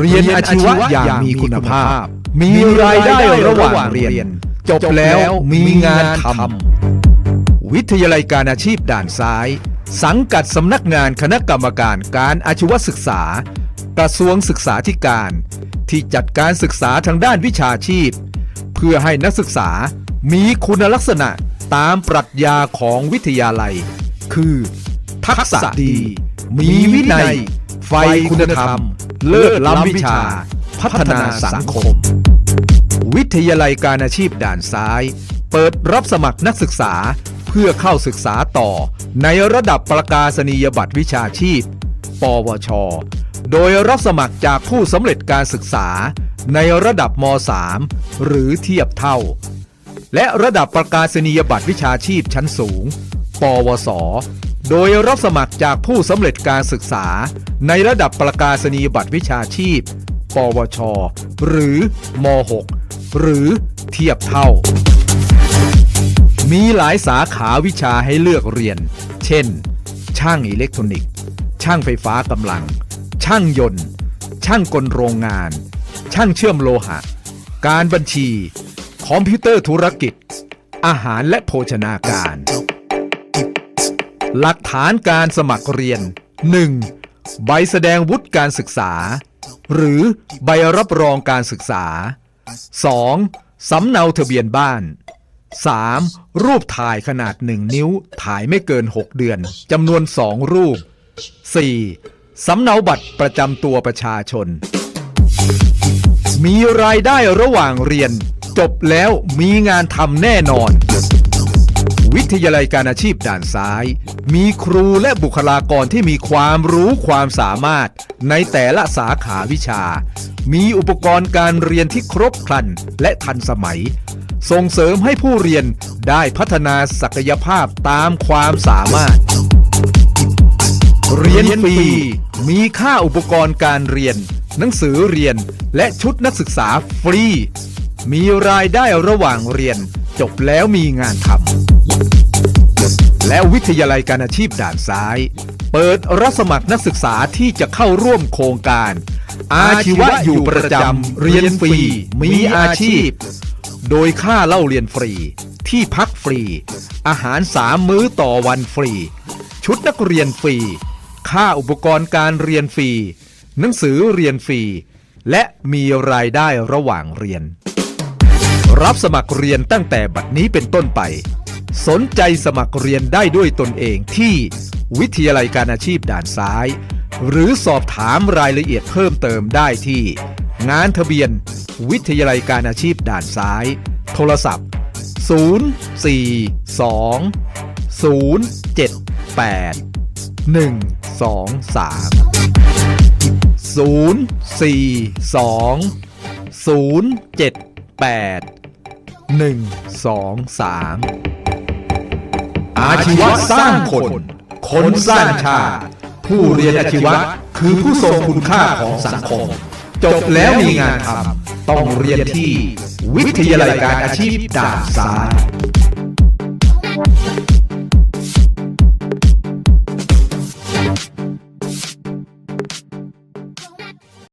เรียนอาชีวะอย่างมีคุณภาพ มีรายได้ระหว่างเรียน จบแล้วมีงานทำวิทยาลัยการอาชีพด่านซ้าย สังกัดสำนักงานคณะกรรมการการอาชีวศึกษา กระทรวงศึกษาธิการ ที่จัดการศึกษาทางด้านวิชาชีพ เพื่อให้นักศึกษามีคุณลักษณะตามปรัชญาของวิทยาลัย คือ ทักษะดี มีวินัย ไฟคุณธรรม เลิศล้ำวิชา พัฒนาสังคม วิทยาลัยการอาชีพด่านซ้าย เปิดรับสมัครนักศึกษาเพื่อเข้าศึกษาต่อ ในระดับประกาศนียบัตรวิชาชีพ ปวช โดยรับสมัครจากผู้สำเร็จการศึกษา ในระดับม .3 หรือเทียบเท่า และระดับประกาศนียบัตรวิชาชีพชั้นสูง ปวส โดยรับสมัครจากผู้สำเร็จการศึกษา ในระดับประกาศนียบัตรวิชาชีพ ปวช หรือม .6 หรือเทียบเท่า มีหลายสาขาวิชาให้เลือกเรียน เช่น ช่างอิเล็กทรอนิกส์ ช่างไฟฟ้ากำลัง ช่างยนต์ ช่างกลโรงงาน ช่างเชื่อมโลหะ การบัญชี คอมพิวเตอร์ธุรกิจ อาหารและโภชนาการ หลักฐานการสมัครเรียน 1. ใบแสดงวุฒิการศึกษา หรือใบรับรองการศึกษา 2. สำเนาทะเบียนบ้าน 3. รูปถ่ายขนาด 1 นิ้วถ่ายไม่เกิน 6 เดือนจำนวน 2 รูป 4. สำเนาบัตรประจำตัวประชาชน มีรายได้ระหว่างเรียน จบแล้วมีงานทำแน่นอน วิทยาลัยการอาชีพด่านซ้าย มีครูและบุคลากรที่มีความรู้ความสามารถ ในแต่ละสาขาวิชา มีอุปกรณ์การเรียนที่ครบครันและทันสมัย ส่งเสริมให้ผู้เรียนได้พัฒนาศักยภาพตามความสามารถ เรียนฟรีมีค่าอุปกรณ์การเรียน หนังสือเรียนและชุดนักศึกษาฟรี มีรายได้ระหว่างเรียนจบแล้วมีงานทำ และวิทยาลัยการอาชีพด่านซ้าย เปิดรับสมัครนักศึกษาที่จะเข้าร่วมโครงการ อาชีวะอยู่ประจำเรียนฟรี มีอาชีพ โดยค่าเล่าเรียนฟรี ที่พักฟรี อาหารสามมื้อต่อวันฟรี ชุดนักเรียนฟรี ค่าอุปกรณ์การเรียนฟรี หนังสือเรียนฟรี และมีรายได้ระหว่างเรียน รับสมัครเรียนตั้งแต่บัดนี้เป็นต้นไป สนใจสมัครเรียนได้ด้วยตนเองที่วิทยาลัยการอาชีพด่านซ้าย หรือสอบถามรายละเอียดเพิ่มเติมได้ที่ งานทะเบียน วิทยาลัยการอาชีพด่านซ้าย โทรศัพท์ 042 078 123 042 078 123 อาชีวะสร้างคน คนสร้างชาติ ผู้เรียนอาชีวะคือผู้ทรงคุณค่าของสังคม จบแล้วมีงานทำต้องเรียนที่วิทยาลัยการอาชีพด่านซ้าย